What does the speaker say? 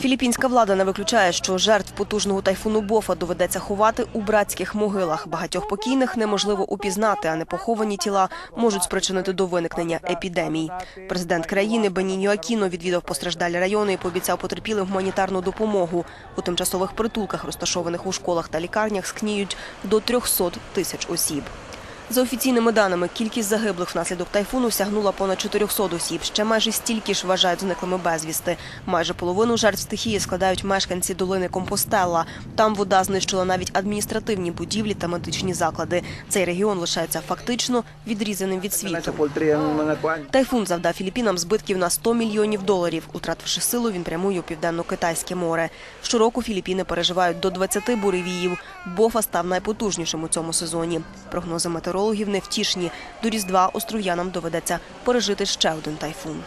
Філіппінська влада не виключає, що жертв потужного тайфуну Бофа доведеться ховати у братських могилах. Багатьох покійних неможливо упізнати, а непоховані тіла можуть спричинити до виникнення епідемій. Президент країни Беніньо Акіно відвідав постраждалі райони і пообіцяв потерпілим гуманітарну допомогу. У тимчасових притулках, розташованих у школах та лікарнях, скніють до 300 тисяч осіб. За офіційними даними, кількість загиблих внаслідок тайфуну сягнула понад 400 осіб. Ще майже стільки ж вважають зниклими безвісти. Майже половину жертв стихії складають мешканці долини Компостелла. Там вода знищила навіть адміністративні будівлі та медичні заклади. Цей регіон лишається фактично відрізаним від світу. Тайфун завдав Філіппінам збитків на 100 мільйонів доларів. Утративши силу, він прямує у південно-китайське море. Щороку Філіппіни переживають до 20 буревіїв. Бофа став найпотужнішим у цьому сезоні. Прогнози метеорологів невтішні. До Різдва остров'янам доведеться пережити ще один тайфун.